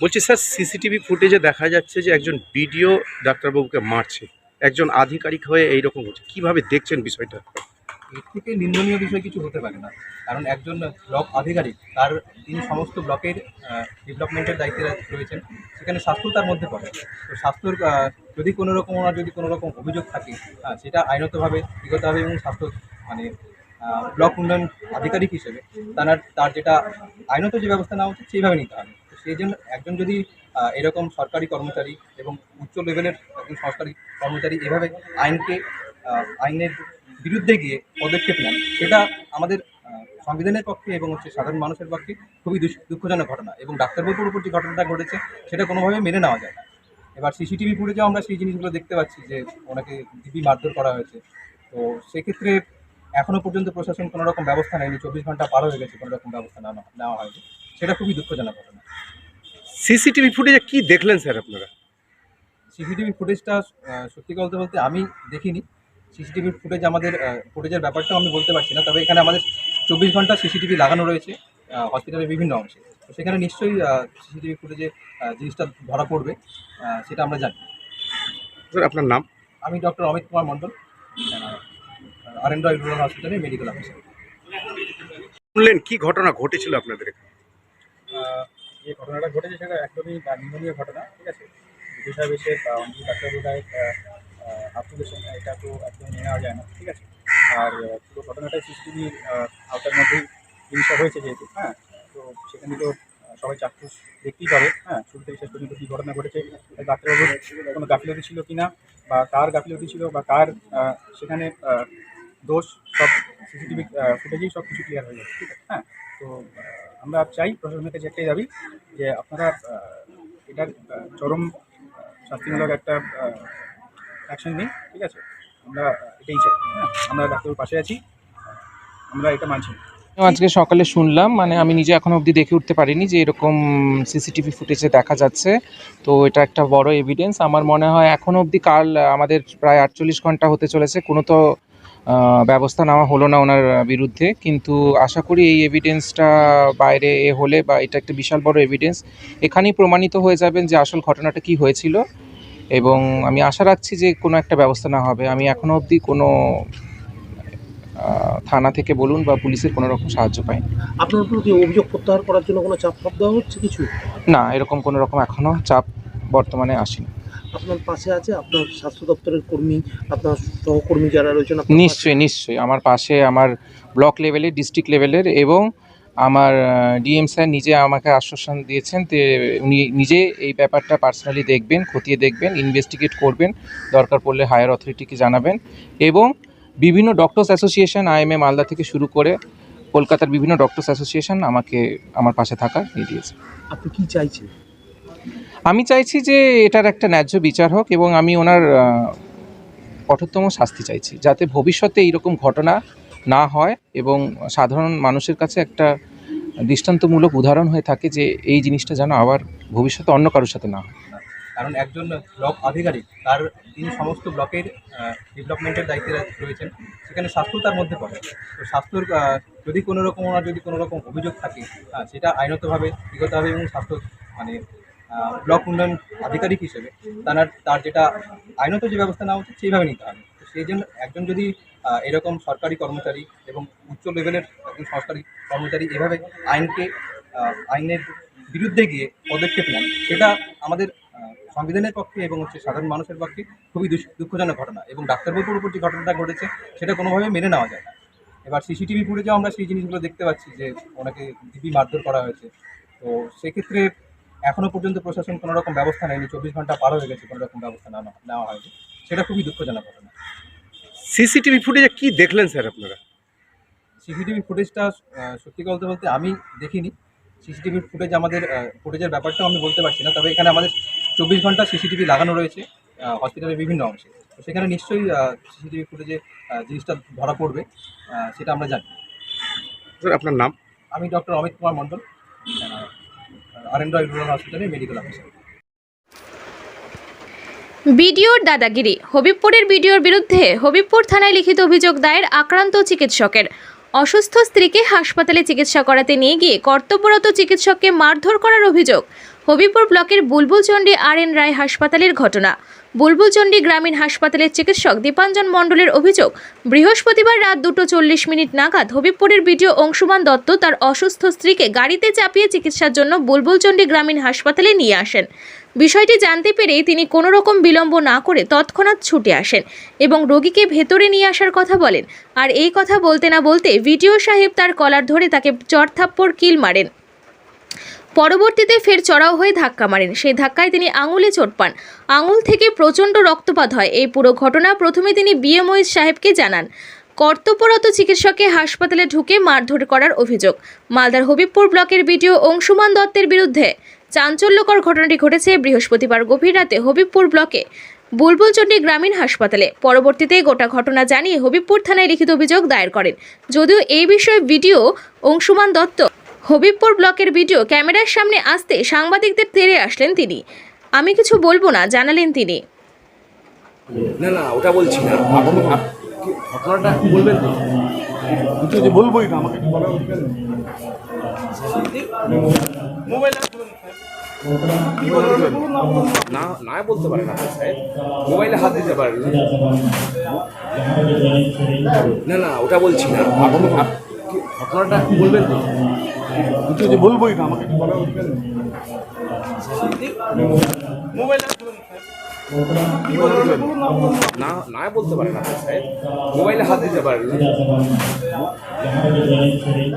বলছি, sir, CCTV ফুটেজে দেখা যাচ্ছে যে একজন বিডিও ডাক্তারবাবুকে মারছে। একজন আধিকারিক হয়ে এইরকম হচ্ছে। কীভাবে দেখছেন বিষয়টা? এর থেকে নিন্দনীয় বিষয় কিছু হতে পারে না। কারণ একজন ব্লক আধিকারিক, তার তিনি সমস্ত ব্লকের ডেভেলপমেন্টের দায়িত্বে রয়েছেন। সেখানে স্বাস্থ্য তার মধ্যে পড়ে। তো স্বাস্থ্যর যদি কোনো রকম ওনার যদি কোনো রকম অভিযোগ থাকে সেটা আইনতভাবে, বিগতভাবে এবং স্বাস্থ্য মানে ব্লক উন্নয়ন আধিকারিক হিসেবে তার তার যেটা আইনত যে ব্যবস্থা নেওয়া উচিত, সেইভাবে নিতে হবে। সেই জন্য একজন যদি এরকম সরকারি কর্মচারী এবং উচ্চ লেভেলের একজন সরকারি কর্মচারী এভাবে আইনকে আইনের বিরুদ্ধে গিয়ে পদক্ষেপ নেন, সেটা আমাদের সংবিধানের পক্ষে এবং হচ্ছে সাধারণ মানুষের পক্ষে খুবই দুঃখজনক ঘটনা এবং ডাক্তারবাবুর উপর যে ঘটনাটা ঘটেছে, সেটা কোনোভাবে মেনে নেওয়া যায় না। এবার সিসিটিভি ফুটেজেও আমরা সেই জিনিসগুলো দেখতে পাচ্ছি যে ওনাকে দিবি মারধর করা হয়েছে। তো সেক্ষেত্রে এখনও পর্যন্ত প্রশাসন কোনো রকম ব্যবস্থা নেয়নি, চব্বিশ ঘণ্টা পার হয়ে গেছে কোনো রকম ব্যবস্থা নেওয়া নেওয়া হয়নি। সেটা খুবই দুঃখজনক ঘটনা। সিসিটিভি ফুটেজে কি দেখলেন স্যার আপনারা? সিসিটিভি ফুটেজটা সত্যি বলতে বলতে আমি দেখিনি। সিসিটিভি ফুটেজ আমাদের ফুটেজের ব্যাপারটাও আমি বলতে পারছি না তবে এখানে আমাদের চব্বিশ ঘণ্টা সিসিটিভি লাগানো রয়েছে হসপিটালের বিভিন্ন অংশে। তো সেখানে নিশ্চয়ই সিসিটিভি ফুটেজে জিনিসটা ধরা পড়বে সেটা আমরা জানি। স্যার আপনার নাম? আমি doctor Amit Kumar Mondal R N Roy rural হসপিটালের মেডিকেল অফিসার। শুনলেন কি ঘটনা ঘটেছিল আপনাদের এখানে? যে ঘটনাটা ঘটেছে সেটা একদমই নিন্দনীয় ঘটনা, ঠিক আছে? বিজয় সাহেব এসে অঞ্জলি ডাক্তারবাবুরায় হাত তুলেছেন এটা তো একদম নেওয়া যায় না, ঠিক আছে? আর পুরো ঘটনাটা সিসিটিভির আওতার মধ্যেই জিনিসটা হয়েছে যেহেতু হ্যাঁ? তো সেখানে তো সবাই চাক্ষুষ দেখতেই পাবে হ্যাঁ? শুরু থেকে শেষ পর্যন্ত কী ঘটনা ঘটেছে ডাক্তারবাবুর কোনো গাফিলতি ছিল কি না, বা কার গাফিলতি ছিল, বা কার সেখানে দোষ সব সিসিটিভি ফুটেজেই সব কিছু ক্লিয়ার হয়ে যাচ্ছে ঠিক আছে? হ্যাঁ? তো আমরা চাই প্রশাসনের কাছে একটাই দাবি যে আপনারা এটার চরম শাস্তিমূলক একটা অ্যাকশন নিন, ঠিক আছে? আমরা এটাই চাই হ্যাঁ? আমরা ডাক্তারের পাশে আছি, আমরা এটা মানছি আজকে সকালে শুনলাম মানে আমি নিজে এখনও অবধি দেখে উঠতে পারিনি যে এরকম সিসিটিভি ফুটেজে দেখা যাচ্ছে। তো এটা একটা বড় এভিডেন্স আমার মনে হয় এখনও অবধি কাল আমাদের প্রায় আটচল্লিশ ঘণ্টা হতে চলেছে। কোনো তো ব্যবস্থা নেওয়া হলো না ওনার বিরুদ্ধে কিন্তু আশা করি এই এভিডেন্সটা বাইরে এ হলে বা এটা একটা বিশাল বড় এভিডেন্স এখানেই প্রমাণিত হয়ে যাবেন যে আসল ঘটনাটা কি হয়েছিল। এবং আমি আশা রাখছি যে কোনো একটা ব্যবস্থা না হবে। আমি এখনও অবধি কোনো থানা থেকে বলুন বা পুলিশের কোনো রকম সাহায্য পাই আপনার উপর কি অভিযোগ প্রত্যাহার করার জন্য কোনো চাপ দেওয়া হচ্ছে কিছু? না এরকম কোনো রকম এখনও চাপ বর্তমানে আসেনি। আপনার পাশে আছে? আপনার স্বাস্থ্য দপ্তরের কর্মী আপনার সহকর্মী যারা রয়েছেন নিশ্চয়ই নিশ্চয়ই। আমার পাশে আমার ব্লক লেভেলের ডিস্ট্রিক্ট লেভেলের এবং আমার ডিএম স্যার নিজে আমাকে আশ্বাসন দিয়েছেন যে উনি নিজে এই ব্যাপারটা পার্সোনালি দেখবেন খতিয়ে দেখবেন ইনভেস্টিগেট করবেন দরকার পড়লে হায়ার অথরিটিকে জানাবেন এবং বিভিন্ন ডক্টরস অ্যাসোসিয়েশন আইএমএ মালদা থেকে শুরু করে কলকাতার বিভিন্ন ডক্টরস অ্যাসোসিয়েশন আমাকে আমার পাশে থাকার নিয়ে দিয়েছে আপনি কি চাইছেন? আমি চাইছি যে এটার একটা ন্যায্য বিচার হোক এবং আমি ওনার কঠোরতম শাস্তি চাইছি, যাতে ভবিষ্যতে এইরকম ঘটনা না হয় এবং সাধারণ মানুষের কাছে একটা দৃষ্টান্তমূলক উদাহরণ হয়ে থাকে যে এই জিনিসটা যেন আবার ভবিষ্যতে অন্য কারোর সাথে না হয়। কারণ একজন ব্লক আধিকারিক, তার তিনি সমস্ত ব্লকের ডেভেলপমেন্টের দায়িত্বে রয়েছেন, সেখানে স্বাস্থ্য তার মধ্যে পড়ে। তো স্বাস্থ্যর যদি কোনো রকম ওনার যদি কোনো রকম অভিযোগ থাকে সেটা আইনতভাবে বিগতভাবে এবং স্বাস্থ্য মানে ব্লক উন্নয়ন আধিকারিক হিসেবে তার তার যেটা আইনত যে ব্যবস্থা নেওয়া উচিত সেইভাবে নিতে হবে। তো সেই জন্য একজন যদি এরকম সরকারি কর্মচারী এবং উচ্চ লেভেলের একজন সরকারি কর্মচারী এভাবে আইনকে আইনের বিরুদ্ধে গিয়ে পদক্ষেপ নেন, সেটা আমাদের সংবিধানের পক্ষে এবং হচ্ছে সাধারণ মানুষের পক্ষে খুবই দুঃখজনক ঘটনা এবং ডাক্তারবাবুর উপর যে ঘটনাটা ঘটেছে সেটা কোনোভাবে মেনে নেওয়া যায় না। এবার সিসিটিভি ফুটেজেও আমরা সেই জিনিসগুলো দেখতে পাচ্ছি যে ওনাকে দিবি মারধর করা হয়েছে। তো সেক্ষেত্রে এখনও পর্যন্ত প্রশাসন কোনো রকম ব্যবস্থা নেয়নি। চব্বিশ ঘণ্টা পার হয়ে গেছে কোনো রকম ব্যবস্থা নেওয়া নেওয়া হয়নি। সেটা খুবই দুঃখজনক ঘটনা। সিসিটিভি ফুটেজে কি দেখলেন স্যার আপনারা? সিসিটিভি ফুটেজটা সত্যি বলতে বলতে আমি দেখিনি। সিসিটিভি ফুটেজ আমাদের ফুটেজের ব্যাপারটাও আমি বলতে পারছি না। তবে এখানে আমাদের চব্বিশ ঘণ্টা সিসিটিভি লাগানো রয়েছে হসপিটালের বিভিন্ন অংশে। তো সেখানে নিশ্চয়ই সিসিটিভি ফুটেজে জিনিসটা ধরা পড়বে সেটা আমরা জানি। স্যার আপনার নাম? আমি doctor Amit Kumar Mondal. Rural medical officer. বিডিওর দাদাগিরি। হবিবপুরের বিডিওর বিরুদ্ধে হবিবপুর থানায় লিখিত অভিযোগ দায়ের আক্রান্ত চিকিৎসকের। অসুস্থ স্ত্রীকে হাসপাতালে চিকিৎসা করাতে নিয়ে গিয়ে কর্তব্যরত চিকিৎসককে মারধর করার অভিযোগ হবিপুর ব্লকের বুলবুলচণ্ডী আর এন রায় হাসপাতালের ঘটনা। বুলবুলচণ্ডী গ্রামীণ হাসপাতালের চিকিৎসক দীপাঞ্জন মণ্ডলের অভিযোগ, বৃহস্পতিবার রাত দুটো চল্লিশ মিনিট নাগাদ হবিবপুরের বিডিও অংশুমান দত্ত তার অসুস্থ স্ত্রীকে গাড়িতে চাপিয়ে চিকিৎসার জন্য বুলবুলচণ্ডী গ্রামীণ হাসপাতালে নিয়ে আসেন। বিষয়টি জানতে পেরেই তিনি কোনো রকম বিলম্ব না করে তৎক্ষণাৎ ছুটে আসেন এবং রোগীকে ভেতরে নিয়ে আসার কথা বলেন। আর এই কথা বলতে না বলতে ভিডিও সাহেব তার কলার ধরে তাকে চড়থাপ্পড় কিল মারেন। পরবর্তীতে ফের চড়াও হয়ে ধাক্কা মারেন। সেই ধাক্কায় তিনি আঙুলে চোট পান। আঙুল থেকে প্রচণ্ড রক্তপাত হয়। এই পুরো ঘটনা প্রথমে তিনি বিএ মহিষ সাহেবকে জানান। কর্তব্যরত চিকিৎসককে হাসপাতালে ঢুকে মারধর করার অভিযোগ। মালদার হবিবপুর ব্লকের বিডিও অংশুমান দত্তের বিরুদ্ধে চাঞ্চল্যকর ঘটনাটি ঘটেছে বৃহস্পতিবার গভীর রাতে হবিবপুর ব্লকে বুলবুলচণ্ডী গ্রামীণ হাসপাতালে। পরবর্তীতে গোটা ঘটনা জানিয়ে হবিবপুর থানায় লিখিত অভিযোগ দায়ের করেন। যদিও এই বিষয়ে ভিডিও অংশুমান দত্ত হবিবপুর ব্লকের ভিডিও ক্যামেরার সামনে আসতে সাংবাদিকদের তেড়ে আসলেন তিনি। আমি কিছু বলব না, জানালেন তিনি। না না, ওটা বলছি না। ঘটনাটা বলবেন কিছু বলবোই না আমাকে। নেই। না না বলতে পারেন মোবাইলে না। না ওটা বলছি না। ঘটনাটা বলবেন কিছু যে বলবোই না আমাকে। না বলতে পারে না মোবাইলে হাত দিতে পারে না।